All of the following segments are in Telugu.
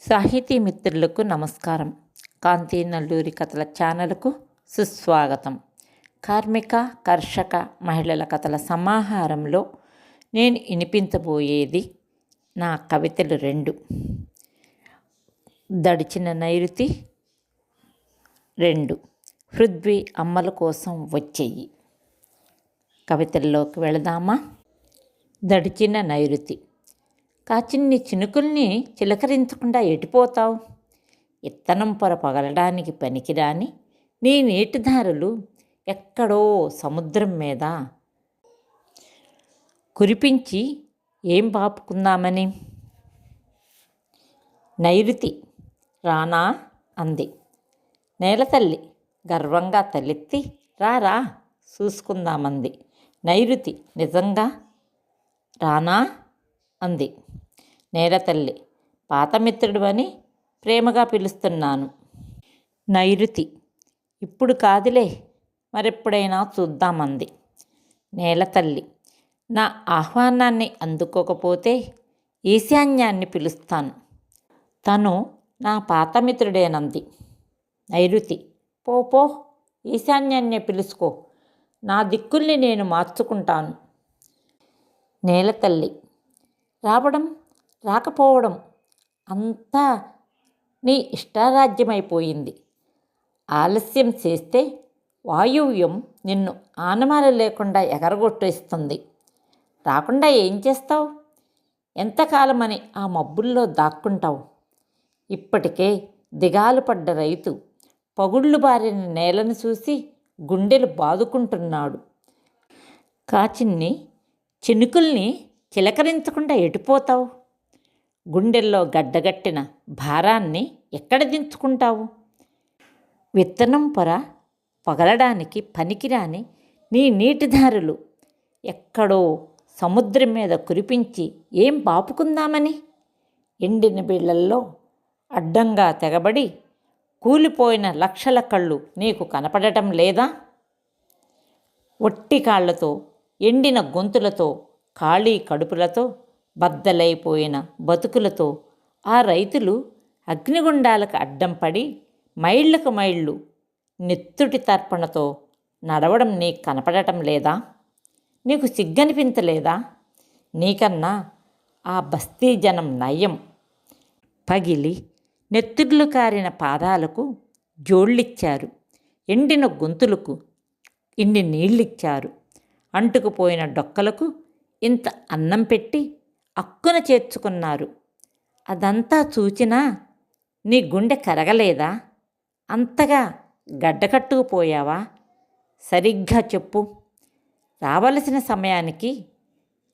సాహితీ మిత్రులకు నమస్కారం. కాంతి నల్లూరి కథల ఛానల్కు సుస్వాగతం. కార్మిక కర్షక మహిళల కథల సమాహారంలో నేను వినిపించబోయేది నా కవితలు రెండు. దడిచిన నైరుతి రెండు. పృథ్వీ అమ్మల కోసం వచ్చేయి. కవితల్లోకి వెళదామా? దడిచిన నైరుతి. కాచిన్ని చినుకుల్ని చిలకరించకుండా ఎటిపోతావు? ఇత్తనం పొర పగలడానికి పనికిరాని నీ నీటిధారలు ఎక్కడో సముద్రం మీద. కురిపించి ఏం పాపుకుందామని? నైరుతి రానా అంది. నేలతల్లి గర్వంగా తలెత్తి రా రా చూసుకుందామంది. నైరుతి నిజంగా రానా అంది. నేలతల్లి పాతమిత్రుడు అని ప్రేమగా పిలుస్తున్నాను. నైరుతి. ఇప్పుడు కాదులే మరెప్పుడైనా చూద్దామంది. నేలతల్లి. నా ఆహ్వానాన్ని అందుకోకపోతే ఈశాన్యాన్ని పిలుస్తాను. తను నా పాతమిత్రుడేనంది. నైరుతి. పోపో ఈశాన్యాన్ని ఈశాన్యాన్నే పిలుచుకో నా దిక్కుల్ని నేను మార్చుకుంటాను. నేలతల్లి. రావడం రాకపోవడం అంతా నీ ఇష్టారాజ్యమైపోయింది. ఆలస్యం చేస్తే వాయువ్యం నిన్ను ఆనమాలు లేకుండా ఎగరగొట్టేస్తుంది. రాకుండా ఏం చేస్తావు? ఎంతకాలమని ఆ మబ్బుల్లో దాక్కుంటావు? ఇప్పటికే దిగాలు పడ్డ రైతు పగుళ్ళు బారిన నేలను చూసి గుండెలు బాదుకుంటున్నాడు. కాచిన్ని చినుకుల్ని చిలకరించకుండా ఎటుపోతావు? గుండెల్లో గడ్డగట్టిన భారాన్ని ఎక్కడ దించుకుంటావు? విత్తనం పొర పగలడానికి పనికిరాని నీ నీటిదారులు ఎక్కడో సముద్రం మీద కురిపించి ఏం పాపుకుందామని? ఎండిన బిళ్ళల్లో అడ్డంగా తెగబడి కూలిపోయిన లక్షల కళ్ళు నీకు కనపడటం లేదా? ఒట్టి కాళ్ళతో ఎండిన గొంతులతో ఖాళీ కడుపులతో బద్దలైపోయిన బతుకులతో ఆ రైతులు అగ్నిగుండాలకు అడ్డం పడి మైళ్ళకు మైళ్ళు నెత్తుటి తర్పణతో నడవడం నీకు కనపడటం లేదా? నీకు సిగ్గనిపించలేదా? నీకన్నా ఆ బస్తీ జనం నయం. పగిలి నెత్తుర్లు కారిన పాదాలకు జోళ్ళిచ్చారు. ఎండిన గొంతులకు ఇన్ని నీళ్ళిచ్చారు. అంటుకుపోయిన డొక్కలకు ఇంత అన్నం పెట్టి అక్కున చేర్చుకున్నారు. అదంతా చూచినా నీ గుండె కరగలేదా? అంతగా గడ్డకట్టుకుపోయావా? సరిగ్గా చెప్పు. రావలసిన సమయానికి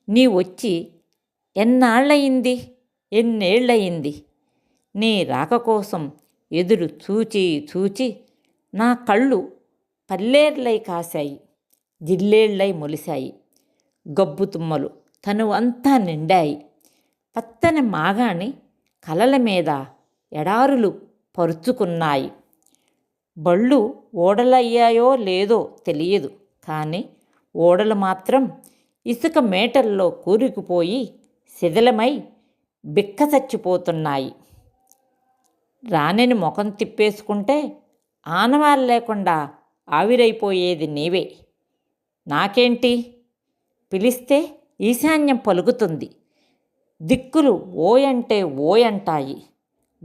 నీ వచ్చి ఎన్నాళ్ళయింది? ఎన్నేళ్ళయింది? నీ రాక కోసం ఎదురు చూచి చూచి నా కళ్ళు పల్లేర్లై కాశాయి. జిల్లేళ్ళై మొలిశాయి. గబ్బు తుమ్మలు. తను అంతా నిండాయి. పత్తని మాగాణి కలల మీద ఎడారులు పరుచుకున్నాయి. బళ్ళు ఓడలయ్యాయో లేదో తెలియదు. కానీ ఓడలు మాత్రం ఇసుక మేటల్లో కూరుకుపోయి శిథిలమై బిక్క చచ్చిపోతున్నాయి. రాణిని ముఖం తిప్పేసుకుంటే ఆనవాలు లేకుండా ఆవిరైపోయేది నీవే. నాకేంటి? పిలిస్తే ఈశాన్యం పలుకుతుంది. దిక్కులు ఓయంటే ఓయంటాయి.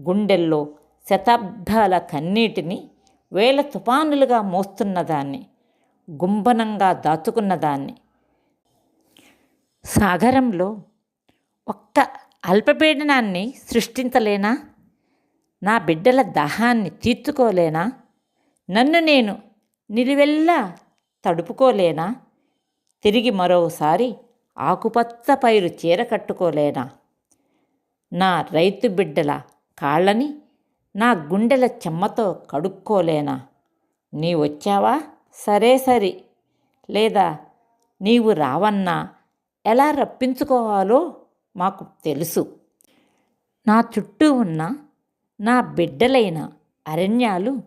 గుండెల్లో శతాబ్దాల కన్నీటిని వేల తుపానులుగా మోస్తున్నదాన్ని గుంభనంగా దాచుకున్నదాన్ని. సాగరంలో ఒక్క అల్పపీడనాన్ని సృష్టించలేనా? నా బిడ్డల దాహాన్ని తీర్చుకోలేనా? నన్ను నేను నిలువెల్లా తడుపుకోలేనా? తిరిగి మరోసారి ఆకుపచ్చ పైరు చీర కట్టుకోలేనా? నా రైతు బిడ్డల కాళ్ళని నా గుండెల చెమ్మతో కడుక్కోలేనా? నీ వచ్చావా? సరే సరి. లేదా నీవు రావన్నా ఎలా రప్పించుకోవాలో మాకు తెలుసు. నా చుట్టూ ఉన్న నా బిడ్డలైన అరణ్యాలు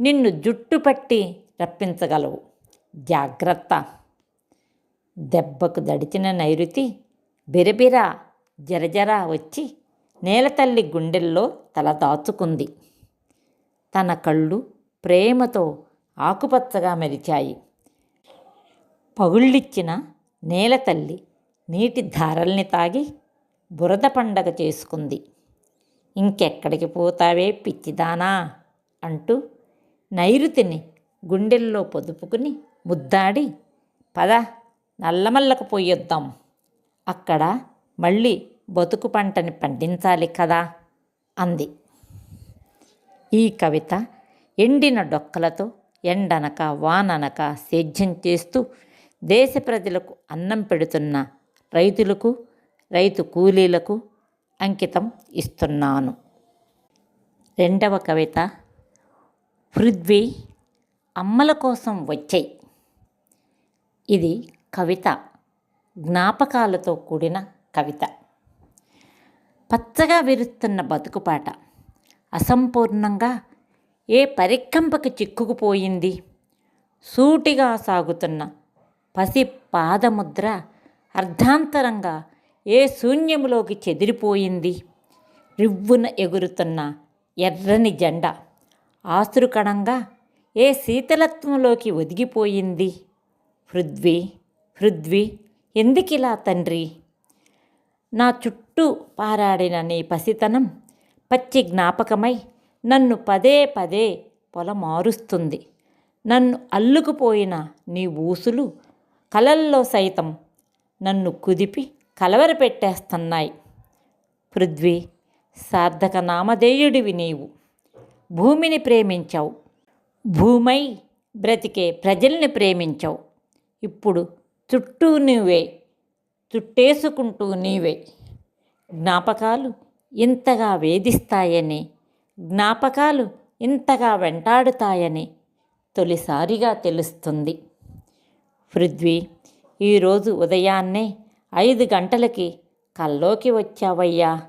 నిన్ను జుట్టు పట్టి రప్పించగలవు. జాగ్రత్త. దెబ్బకు దడిచిన నైరుతి బిరబిరా జరజరా వచ్చి నేలతల్లి గుండెల్లో తల దాచుకుంది. తన కళ్ళు ప్రేమతో ఆకుపచ్చగా మెరిచాయి. పగుళ్ళిచ్చిన నేలతల్లి నీటి ధారల్ని తాగి బురద పండగ చేసుకుంది. ఇంకెక్కడికి పోతావే పిచ్చిదానా అంటూ నైరుతిని గుండెల్లో పొదుపుకుని ముద్దాడి పద నల్లమల్లకు పోయొద్దాం అక్కడ మళ్ళీ బతుకు పంటని పండించాలి కదా అంది. ఈ కవిత ఎండిన డొక్కలతో ఎండనక వాననక సేద్యం చేస్తూ దేశ ప్రజలకు అన్నం పెడుతున్న రైతులకు రైతు కూలీలకు అంకితం ఇస్తున్నాను. రెండవ కవిత పృథ్వీ అమ్మల కోసం వచ్చాయి. ఇది కవిత జ్ఞాపకాలతో కూడిన కవిత. పచ్చగా విరుస్తున్న బతుకుపాట అసంపూర్ణంగా ఏ పరికంపకి చిక్కుకుపోయింది? సూటిగా సాగుతున్న పసి పాదముద్ర అర్ధాంతరంగా ఏ శూన్యములోకి చెదిరిపోయింది? రివ్వున ఎగురుతున్న ఎర్రని జెండా ఆసురుకణంగా ఏ శీతలత్వంలోకి ఒదిగిపోయింది? పృథ్వీ పృథ్వీ ఎందుకిలా తండ్రి? నా చుట్టూ పారాడిన నీ పసితనం పచ్చి జ్ఞాపకమై నన్ను పదే పదే పొలమారుస్తుంది నన్ను అల్లుకుపోయిన నీ ఊసులు కలల్లో సైతం నన్ను కుదిపి కలవరపెట్టేస్తున్నాయి పృథ్వీ సార్థక నామధేయుడివి నీవు. భూమిని ప్రేమించావు. భూమై బ్రతికే ప్రజల్ని ప్రేమించావు. ఇప్పుడు చుట్టూ నువ్వే చుట్టేసుకుంటూ నీవే. జ్ఞాపకాలు ఇంతగా వేధిస్తాయని జ్ఞాపకాలు ఇంతగా వెంటాడుతాయని తొలిసారిగా తెలుస్తుంది. పృథ్వీ ఈరోజు ఉదయాన్నే ఐదు గంటలకి కల్లోకి వచ్చావయ్యా.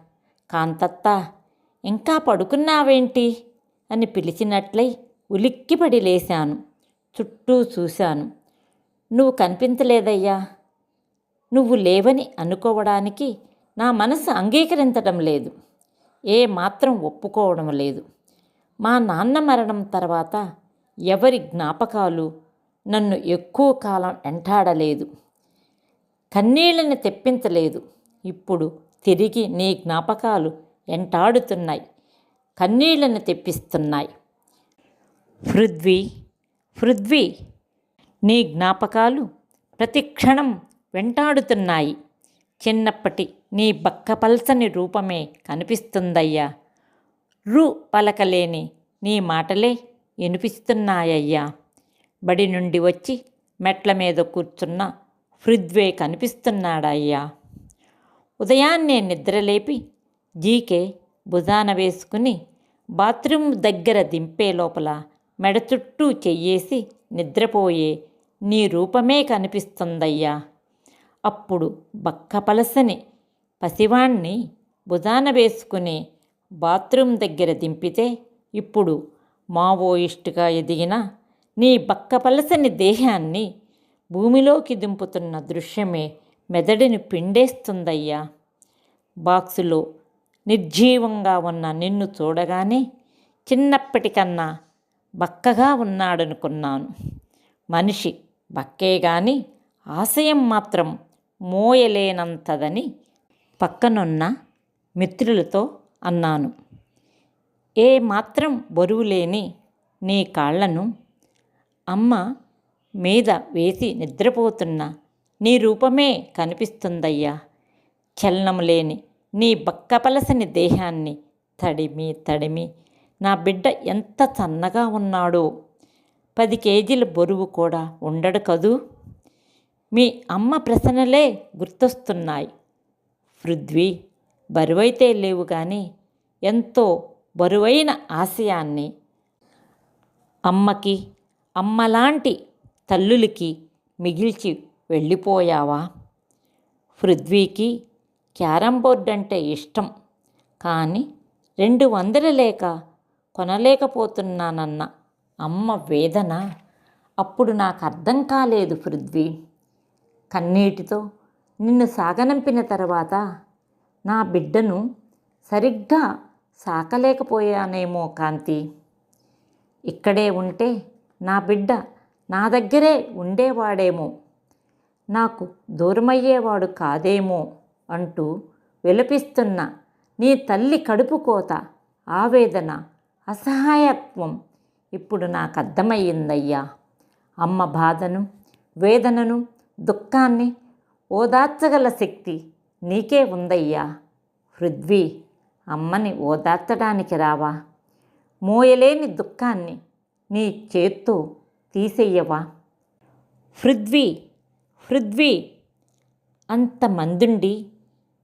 కాంతత్త ఇంకా పడుకున్నావేంటి? అని పిలిచినట్లై ఉలిక్కిపడి లేశాను. చుట్టూ చూశాను. నువ్వు కనిపించలేదయ్యా. నువ్వు లేవని అనుకోవడానికి నా మనసు అంగీకరించడం లేదు. ఏ మాత్రం ఒప్పుకోవడం లేదు. మా నాన్న మరణం తర్వాత ఎవరి జ్ఞాపకాలు నన్ను ఎక్కువ కాలం వెంటాడలేదు. కన్నీళ్ళని తెప్పించలేదు. ఇప్పుడు తిరిగి నీ జ్ఞాపకాలు వెంటాడుతున్నాయి. కన్నీళ్ళని తెప్పిస్తున్నాయి. పృథ్వీ పృథ్వీ. నీ జ్ఞాపకాలు ప్రతి క్షణం వెంటాడుతున్నాయి. చిన్నప్పటి నీ బక్కపల్సని రూపమే కనిపిస్తుందయ్యా. రు పలకలేని నీ మాటలే వినిపిస్తున్నాయ్యా బడి నుండి వచ్చి మెట్ల మీద కూర్చున్న ఫ్రిద్వే కనిపిస్తున్నాడయ్యా. ఉదయాన్నే నిద్రలేపి జీకే భుజాన వేసుకుని బాత్రూమ్ దగ్గర దింపే లోపల మెడ చుట్టూ చెయ్యేసి నిద్రపోయే నీ రూపమే కనిపిస్తుందయ్యా. అప్పుడు బక్కపలసని పసివాణ్ణి భుజాన వేసుకుని బాత్రూమ్ దగ్గర దింపితే ఇప్పుడు మావోయిస్టుగా ఎదిగిన నీ బక్కపలసని దేహాన్ని భూమిలోకి దింపుతున్న దృశ్యమే మెదడిని పిండేస్తుందయ్యా. బాక్సులో నిర్జీవంగా ఉన్న నిన్ను చూడగానే చిన్నప్పటికన్నా బక్కగా ఉన్నాడనుకున్నాను. మనిషి బక్కే గాని ఆశయం మాత్రం మోయలేనంతదని పక్కనున్న మిత్రులతో అన్నాను. ఏ మాత్రం బరువు లేని నీ కాళ్ళను అమ్మ మీద వేసి నిద్రపోతున్న నీ రూపమే కనిపిస్తుందయ్యా. చలనము లేని నీ బక్కపలసని దేహాన్ని తడిమి తడిమి నా బిడ్డ ఎంత సన్నగా ఉన్నాడో పది కేజీల బరువు కూడా ఉండడు కదూ? మీ అమ్మ ప్రశ్నలే గుర్తొస్తున్నాయి. పృథ్వీ బరువైతే లేవు కానీ ఎంతో బరువైన ఆశయాన్ని అమ్మకి అమ్మలాంటి తల్లులకి మిగిల్చి వెళ్ళిపోయావా? పృథ్వీకి క్యారం బోర్డ్ అంటే ఇష్టం. కానీ రెండు వందలు లేక కొనలేకపోతున్నానన్న అమ్మ వేదన. అప్పుడు నాకు అర్థం కాలేదు పృథ్వీ. కన్నీటితో నిన్ను సాగనంపిన తర్వాత నా బిడ్డను సరిగ్గా సాకలేకపోయానేమో కాంతి. ఇక్కడే ఉంటే నా బిడ్డ నా దగ్గరే ఉండేవాడేమో. నాకు దూరమయ్యేవాడు కాదేమో అంటూ విలపిస్తున్న నీ తల్లి కడుపు కోత ఆవేదన అసహాయత్వం ఇప్పుడు నాకు అర్థమయ్యిందయ్యా అమ్మ బాధను వేదనను దుఃఖాన్ని ఓదార్చగల శక్తి నీకే ఉందయ్యా. పృథ్వీ అమ్మని ఓదార్చడానికి రావా. మోయలేని దుఃఖాన్ని నీ చేత్తో తీసేయవా. పృథ్వీ అంత అంతమందుండి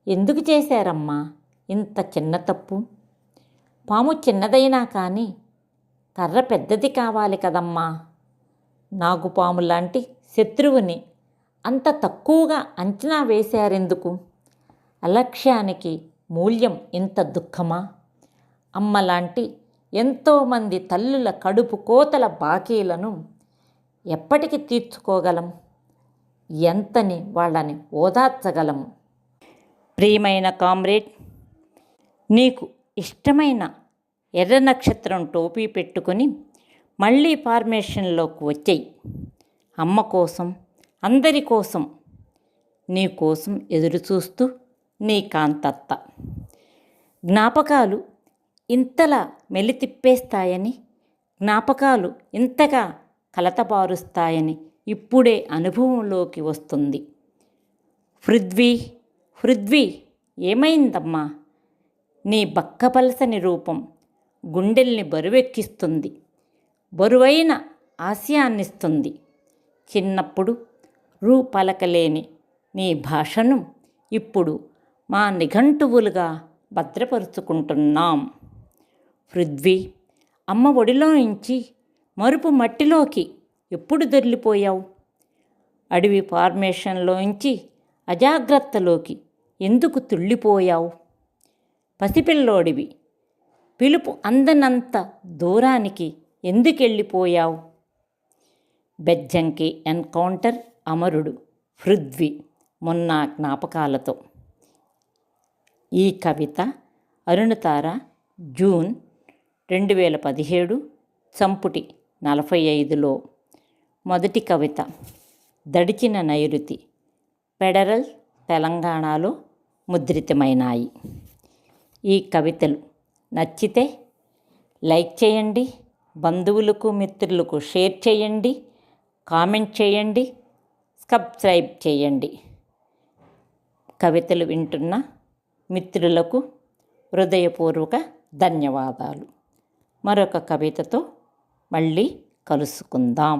ఎందుకు చేశారమ్మా ఇంత చిన్న తప్పు? పాము చిన్నదైనా కానీ కర్ర పెద్దది కావాలి కదమ్మా. నాగుపాము లాంటి శత్రువుని అంత తక్కువగా అంచనా వేశారెందుకు? అలక్ష్యానికి మూల్యం ఇంత దుఃఖమా? అమ్మలాంటి ఎంతోమంది తల్లుల కడుపు కోతల బాకీలను ఎప్పటికి తీర్చుకోగలం? ఎంతని వాళ్ళని ఓదార్చగలము ప్రియమైన కామ్రేడ్ నీకు ఇష్టమైన ఎర్ర నక్షత్రం టోపీ పెట్టుకొని మళ్ళీ ఫార్మేషన్లోకి వచ్చాయి. అమ్మ కోసం అందరి కోసం నీ కోసం ఎదురు చూస్తూ నీ కాంతత్త. జ్ఞాపకాలు ఇంతలా మెలితిప్పేస్తాయని జ్ఞాపకాలు ఇంతగా కలతపారుస్తాయని ఇప్పుడే అనుభవంలోకి వస్తుంది. పృథ్వీ పృథ్వీ ఏమైందమ్మా? నీ బక్కపలసని రూపం గుండెల్ని బరువెక్కిస్తుంది. బరువైన ఆశయాన్నిస్తుంది. చిన్నప్పుడు రూపలకలేని నీ భాషను ఇప్పుడు మా నిఘంటువులుగా భద్రపరుచుకుంటున్నాం. పృథ్వీ అమ్మ ఒడిలో నుంచి మరుపు మట్టిలోకి ఎప్పుడు దొర్లిపోయావు అడవి ఫార్మేషన్లోంచి అజాగ్రత్తలోకి ఎందుకు తుళ్ళిపోయావు? పసిపిల్లోడివి పిలుపు అందనంత దూరానికి ఎందుకెళ్ళిపోయావు? బెజ్జంకి ఎన్కౌంటర్ అమరుడు పృథ్వీ మొన్న జ్ఞాపకాలతో. ఈ కవిత అరుణతార జూన్ రెండు వేల పదిహేడు చంపుటి నలభై ఐదులో మొదటి కవిత దడిచిన నైరుతి ఫెడరల్ తెలంగాణలో ముద్రితమైనాయి. ఈ కవితలు నచ్చితే లైక్ చేయండి బంధువులకు మిత్రులకు షేర్ చేయండి కామెంట్ చేయండి సబ్స్క్రైబ్ చేయండి. కవితలు వింటున్న మిత్రులకు హృదయపూర్వక ధన్యవాదాలు. మరొక కవితతో మళ్ళీ కలుసుకుందాం.